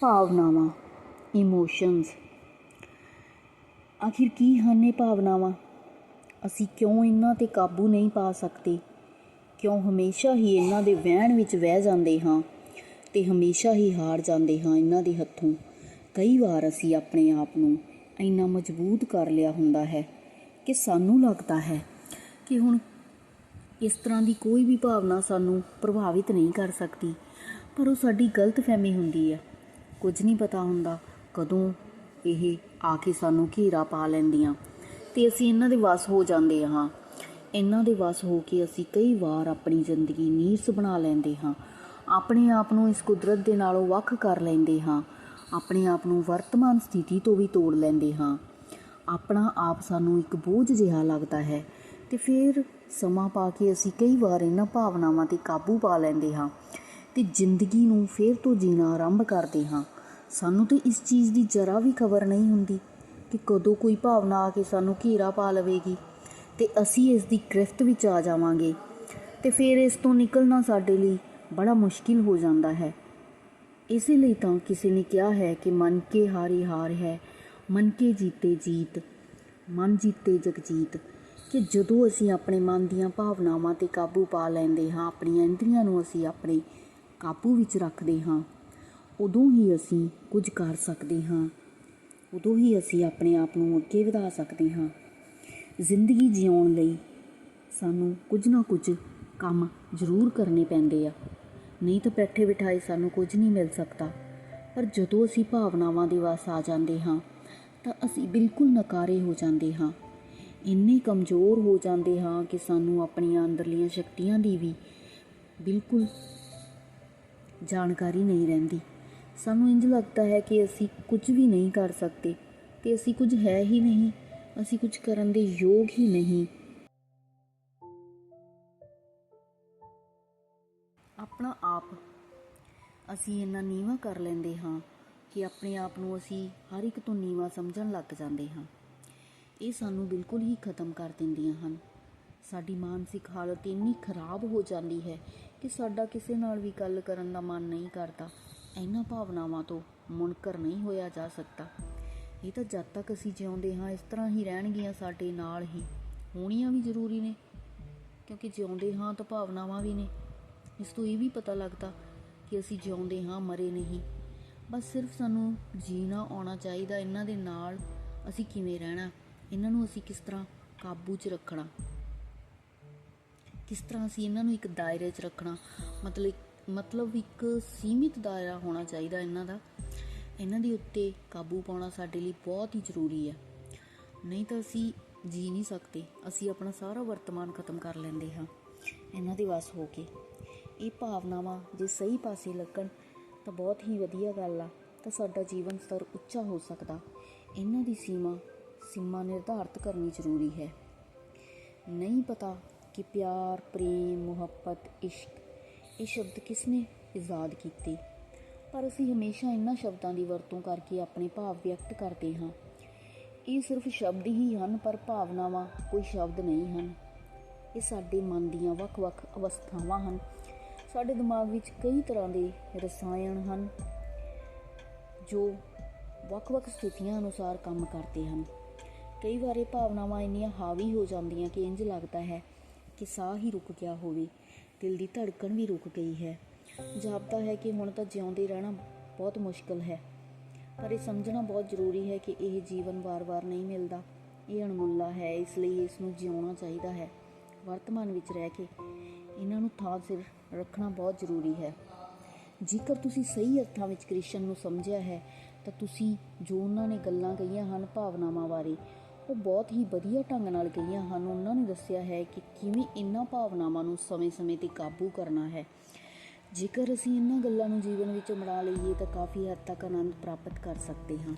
ਭਾਵਨਾਵਾਂ ਇਮੋਸ਼ਨਸ ਆਖਿਰ ਕੀ ਹਨ ਇਹ ਭਾਵਨਾਵਾਂ? ਅਸੀਂ ਕਿਉਂ ਇਹਨਾਂ ਤੇ ਕਾਬੂ ਨਹੀਂ ਪਾ ਸਕਦੇ? ਕਿਉਂ ਹਮੇਸ਼ਾ ਹੀ ਇਹਨਾਂ ਦੇ ਵਹਿਣ ਵਿੱਚ ਵਹਿ ਜਾਂਦੇ ਹਾਂ ਤੇ ਹਮੇਸ਼ਾ ਹੀ ਹਾਰ ਜਾਂਦੇ ਹਾਂ ਇਹਨਾਂ ਦੇ ਹੱਥੋਂ? ਕਈ ਵਾਰ ਅਸੀਂ ਆਪਣੇ ਆਪ ਨੂੰ ਇੰਨਾ ਮਜ਼ਬੂਤ ਕਰ ਲਿਆ ਹੁੰਦਾ ਹੈ ਕਿ ਸਾਨੂੰ ਲੱਗਦਾ ਹੈ ਕਿ ਹੁਣ ਇਸ ਤਰ੍ਹਾਂ ਦੀ ਕੋਈ ਵੀ ਭਾਵਨਾ ਸਾਨੂੰ ਪ੍ਰਭਾਵਿਤ ਨਹੀਂ ਕਰ ਸਕਦੀ, ਪਰ ਉਹ ਸਾਡੀ ਗਲਤਫਹਿਮੀ ਹੁੰਦੀ ਹੈ। ਕੁਝ ਨਹੀਂ ਪਤਾ ਹੁੰਦਾ ਕਦੋਂ ਇਹ ਆ ਕੇ ਸਾਨੂੰ ਘੇਰਾ ਪਾ ਲੈਂਦੀਆਂ। ਤੇ ਅਸੀਂ ਇਹਨਾਂ ਦੇ ਵਸ ਹੋ ਜਾਂਦੇ ਹਾਂ। ਇਹਨਾਂ ਦੇ ਵਸ ਹੋ ਕੇ ਅਸੀਂ ਕਈ ਵਾਰ ਆਪਣੀ ਜ਼ਿੰਦਗੀ ਨੀਰਸ ਬਣਾ ਲੈਂਦੇ ਹਾਂ। ਆਪਣੇ ਆਪ ਨੂੰ ਇਸ ਕੁਦਰਤ ਦੇ ਨਾਲੋਂ ਵੱਖ ਕਰ ਲੈਂਦੇ ਹਾਂ। ਆਪਣੇ ਆਪ ਨੂੰ ਵਰਤਮਾਨ ਸਥਿਤੀ ਤੋਂ ਵੀ ਤੋੜ ਲੈਂਦੇ ਹਾਂ। ਆਪਣਾ ਆਪ ਸਾਨੂੰ ਇੱਕ ਬੋਝ ਜਿਹਾ ਲੱਗਦਾ ਹੈ ਤੇ ਫਿਰ ਸਮਾਂ ਪਾ ਕੇ ਅਸੀਂ ਕਈ ਵਾਰ ਇਹਨਾਂ ਭਾਵਨਾਵਾਂ ਤੇ ਕਾਬੂ ਪਾ ਲੈਂਦੇ ਹਾਂ। ਤੇ ਜ਼ਿੰਦਗੀ ਨੂੰ ਫੇਰ ਤੋਂ ਜੀਣਾ ਆਰੰਭ ਕਰਦੇ ਹਾਂ। ਸਾਨੂੰ ਤੇ ਇਸ ਚੀਜ਼ ਦੀ ਜਰਾ ਵੀ ਖਬਰ ਨਹੀਂ ਹੁੰਦੀ ਕਿ ਕਦੋਂ ਕੋਈ ਭਾਵਨਾ ਆ ਕੇ ਸਾਨੂੰ ਘੇਰਾ ਪਾ ਲਵੇਗੀ ਤੇ ਅਸੀਂ ਇਸ ਦੀ ਗ੍ਰਿਫਤ ਵਿੱਚ ਆ ਜਾਵਾਂਗੇ ਤੇ ਫਿਰ ਇਸ ਤੋਂ ਨਿਕਲਣਾ ਸਾਡੇ ਲਈ ਬੜਾ ਮੁਸ਼ਕਿਲ ਹੋ ਜਾਂਦਾ ਹੈ। ਇਸੇ ਲਈ ਤਾਂ ਕਿਸੇ ਨੇ ਕਿਹਾ ਹੈ ਕਿ ਮਨ ਕੇ ਹਾਰੇ ਹਾਰ ਹੈ, ਮਨ ਕੇ ਜੀਤੇ ਜੀਤ, ਮਨ ਜੀਤੇ ਜਗਜੀਤ, ਕਿ ਜਦੋਂ ਅਸੀਂ ਆਪਣੇ ਮਨ ਦੀਆਂ ਭਾਵਨਾਵਾਂ ਤੇ ਕਾਬੂ ਪਾ ਲੈਂਦੇ ਹਾਂ, ਆਪਣੀਆਂ ਇੰਦਰੀਆਂ ਨੂੰ ਅਸੀਂ ਆਪਣੇ ਕਾਬੂ ਵਿੱਚ ਰੱਖਦੇ ਹਾਂ। ਉਦੋਂ ਹੀ ਅਸੀਂ ਕੁਝ ਕਰ ਸਕਦੇ ਹਾਂ। ਉਦੋਂ ਹੀ ਅਸੀਂ ਆਪਣੇ ਆਪ ਨੂੰ ਅੱਗੇ ਵਧਾ ਸਕਦੇ ਹਾਂ। ਜ਼ਿੰਦਗੀ ਜਿਉਣ ਲਈ ਸਾਨੂੰ ਕੁਝ ਨਾ ਕੁਝ ਕੰਮ ਜ਼ਰੂਰ ਕਰਨੇ ਪੈਂਦੇ ਆ। ਨਹੀਂ ਤਾਂ ਬੈਠੇ ਬਿਠਾਏ ਸਾਨੂੰ ਕੁਝ ਨਹੀਂ ਮਿਲ ਸਕਦਾ। ਪਰ ਜਦੋਂ ਅਸੀਂ ਭਾਵਨਾਵਾਂ ਦੇ ਵਸ ਆ ਜਾਂਦੇ ਹਾਂ, ਤਾਂ ਅਸੀਂ ਬਿਲਕੁਲ ਨਕਾਰੇ ਹੋ ਜਾਂਦੇ ਹਾਂ। ਇੰਨੇ ਕਮਜ਼ੋਰ ਹੋ ਜਾਂਦੇ ਹਾਂ ਕਿ ਸਾਨੂੰ ਆਪਣੀਆਂ ਅੰਦਰਲੀਆਂ ਸ਼ਕਤੀਆਂ ਦੀ ਵੀ ਬਿਲਕੁਲ ਜਾਣਕਾਰੀ ਨਹੀਂ ਰਹਿੰਦੀ। ਸਾਨੂੰ ਇੰਜ ਲੱਗਦਾ ਹੈ ਕਿ ਅਸੀਂ ਕੁਝ ਵੀ ਨਹੀਂ ਕਰ ਸਕਦੇ, ਤੇ ਅਸੀਂ ਕੁਝ ਹੈ ਹੀ ਨਹੀਂ, ਅਸੀਂ ਕੁਝ ਕਰਨ ਦੇ ਯੋਗ ਹੀ ਨਹੀਂ। ਆਪਣਾ ਆਪ, ਅਸੀਂ ਇੰਨਾ ਨੀਵਾ ਕਰ ਲੈਂਦੇ ਹਾਂ ਕਿ ਆਪਣੇ ਆਪ ਨੂੰ ਅਸੀਂ ਹਰ ਇੱਕ ਤੋਂ ਨੀਵਾ ਸਮਝਣ ਲੱਗ ਜਾਂਦੇ ਹਾਂ। ਇਹ ਸਾਨੂੰ ਬਿਲਕੁਲ ਹੀ ਖਤਮ ਕਰ ਦਿੰਦੀਆਂ ਹਨ। ਸਾਡੀ ਮਾਨਸਿਕ ਹਾਲਤ ਇੰਨੀ ਖਰਾਬ ਹੋ ਜਾਂਦੀ ਹੈ ਕਿ ਸਾਡਾ ਕਿਸੇ ਨਾਲ ਵੀ ਗੱਲ ਕਰਨ ਦਾ ਮਨ ਨਹੀਂ ਕਰਦਾ। ਇਹਨਾਂ ਭਾਵਨਾਵਾਂ ਤੋਂ ਮੁਨਕਰ ਨਹੀਂ ਹੋਇਆ ਜਾ ਸਕਦਾ। ਇਹ ਤਾਂ ਜਦ ਤੱਕ ਅਸੀਂ ਜਿਉਂਦੇ ਹਾਂ, ਇਸ ਤਰ੍ਹਾਂ ਹੀ ਰਹਿਣਗੀਆਂ ਸਾਡੇ ਨਾਲ ਹੀ। ਹੋਣੀਆਂ ਵੀ ਜ਼ਰੂਰੀ ਨੇ, ਕਿਉਂਕਿ ਜਿਉਂਦੇ ਹਾਂ ਤਾਂ ਭਾਵਨਾਵਾਂ ਵੀ ਨੇ। ਇਸ ਤੋਂ ਇਹ ਵੀ ਪਤਾ ਲੱਗਦਾ ਕਿ ਅਸੀਂ ਜਿਉਂਦੇ ਹਾਂ, ਮਰੇ ਨਹੀਂ। ਬਸ ਸਿਰਫ ਸਾਨੂੰ ਜੀਣਾ ਆਉਣਾ ਚਾਹੀਦਾ, ਇਹਨਾਂ ਦੇ ਨਾਲ ਅਸੀਂ ਕਿਵੇਂ ਰਹਿਣਾ, ਇਹਨਾਂ ਨੂੰ ਅਸੀਂ ਕਿਸ ਤਰ੍ਹਾਂ ਕਾਬੂ 'ਚ ਰੱਖਣਾ। ਕਿਸ ਤਰ੍ਹਾਂ ਅਸੀਂ ਇਹਨਾਂ ਨੂੰ ਇੱਕ ਦਾਇਰੇ 'ਚ ਰੱਖਣਾ, ਮਤਲਬ ਮਤਲਬ ਇੱਕ ਸੀਮਿਤ ਦਾਇਰਾ ਹੋਣਾ ਚਾਹੀਦਾ ਇਹਨਾਂ ਦਾ। ਇਹਨਾਂ ਦੇ ਉੱਤੇ ਕਾਬੂ ਪਾਉਣਾ ਸਾਡੇ ਲਈ ਬਹੁਤ ਹੀ ਜ਼ਰੂਰੀ ਹੈ। ਨਹੀਂ ਤਾਂ ਅਸੀਂ ਜੀ ਨਹੀਂ ਸਕਦੇ, ਅਸੀਂ ਆਪਣਾ ਸਾਰਾ ਵਰਤਮਾਨ ਖਤਮ ਕਰ ਲੈਂਦੇ ਹਾਂ, ਇਹਨਾਂ ਦੇ ਵਸ ਹੋ ਕੇ। ਇਹ ਭਾਵਨਾਵਾਂ ਜੇ ਸਹੀ ਪਾਸੇ ਲੱਗਣ, ਤਾਂ ਬਹੁਤ ਹੀ ਵਧੀਆ ਗੱਲ ਆ, ਤਾਂ ਸਾਡਾ ਜੀਵਨ ਸਤਰ ਉੱਚਾ ਹੋ ਸਕਦਾ। ਇਹਨਾਂ ਦੀ ਸੀਮਾ ਸੀਮਾ ਨਿਰਧਾਰਤ ਕਰਨੀ ਜ਼ਰੂਰੀ ਹੈ। ਨਹੀਂ ਪਤਾ ਕਿ ਪਿਆਰ, ਪ੍ਰੇਮ, ਮੁਹੱਬਤ, ਇਸ਼ਕ, ਇਹ ਸ਼ਬਦ ਕਿਸ ਨੇ ਇਜਾਦ ਕੀਤੇ? ਪਰ ਅਸੀਂ ਹਮੇਸ਼ਾ ਇਹਨਾਂ ਸ਼ਬਦਾਂ ਦੀ ਵਰਤੋਂ ਕਰਕੇ ਆਪਣੇ ਭਾਵ ਵਿਅਕਤ ਕਰਦੇ ਹਾਂ। ਇਹ ਸਿਰਫ ਸ਼ਬਦ ਹੀ ਹਨ, ਪਰ ਭਾਵਨਾਵਾਂ ਕੋਈ ਸ਼ਬਦ ਨਹੀਂ ਹਨ। ਇਹ ਸਾਡੇ ਮਨ ਦੀਆਂ ਵੱਖ-ਵੱਖ ਅਵਸਥਾਵਾਂ ਹਨ। ਸਾਡੇ ਦਿਮਾਗ ਵਿੱਚ ਕਈ ਤਰ੍ਹਾਂ ਦੇ ਰਸਾਇਣ ਹਨ, ਜੋ ਵੱਖ-ਵੱਖ ਸਥਿਤੀਆਂ ਅਨੁਸਾਰ ਕੰਮ ਕਰਦੇ ਹਨ। ਕਈ ਵਾਰ ਭਾਵਨਾਵਾਂ ਇੰਨੀਆਂ ਹਾਵੀ ਹੋ ਜਾਂਦੀਆਂ ਕਿ ਇੰਜ ਲੱਗਦਾ ਹੈ ਕਿ ਸਾਹ ਹੀ ਰੁਕ ਗਿਆ ਹੋਵੇ, ਦਿਲ ਦੀ ਧੜਕਣ ਵੀ ਰੁਕ ਗਈ ਹੈ। ਜਾਪਦਾ ਹੈ ਕਿ ਹੁਣ ਤਾਂ ਜਿਉਂਦੇ ਰਹਿਣਾ ਬਹੁਤ ਮੁਸ਼ਕਲ ਹੈ। ਪਰ ਇਹ ਸਮਝਣਾ ਬਹੁਤ ਜ਼ਰੂਰੀ ਹੈ ਕਿ ਇਹ ਜੀਵਨ ਵਾਰ-ਵਾਰ ਨਹੀਂ ਮਿਲਦਾ। ਇਹ ਅਣਮੁੱਲਾ ਹੈ, ਇਸ ਲਈ ਇਸ ਨੂੰ ਜਿਉਣਾ ਚਾਹੀਦਾ ਹੈ, ਵਰਤਮਾਨ ਵਿੱਚ ਰਹਿ ਕੇ। ਇਹਨਾਂ ਨੂੰ ਥਾਂ ਸਿਰ ਰੱਖਣਾ ਬਹੁਤ ਜ਼ਰੂਰੀ ਹੈ। ਜੇਕਰ ਤੁਸੀਂ ਸਹੀ ਅਰਥਾਂ ਵਿੱਚ ਕ੍ਰਿਸ਼ਨ ਨੂੰ ਸਮਝਿਆ ਹੈ, ਤਾਂ ਤੁਸੀਂ ਜੋ ਉਹਨਾਂ ਨੇ ਗੱਲਾਂ ਕਹੀਆਂ ਹਨ, ਭਾਵਨਾਵਾਂ ਬਾਰੇ ਉਹ ਬਹੁਤ ਹੀ ਵਧੀਆ ਢੰਗ ਨਾਲ ਕਹੀਆਂ ਹਨ। ਉਹਨਾਂ ਨੇ ਦੱਸਿਆ ਹੈ ਕਿ ਕਿਵੇਂ ਇਹਨਾਂ ਭਾਵਨਾਵਾਂ ਨੂੰ ਸਮੇਂ-ਸਮੇਂ ਤੇ ਕਾਬੂ ਕਰਨਾ ਹੈ। ਜੇਕਰ ਅਸੀਂ ਇਹਨਾਂ ਗੱਲਾਂ ਨੂੰ ਜੀਵਨ ਵਿੱਚ ਅਪਣਾ ਲਈਏ ਤਾਂ ਕਾਫੀ ਹੱਦ ਤੱਕ ਆਨੰਦ ਪ੍ਰਾਪਤ ਕਰ ਸਕਦੇ ਹਾਂ।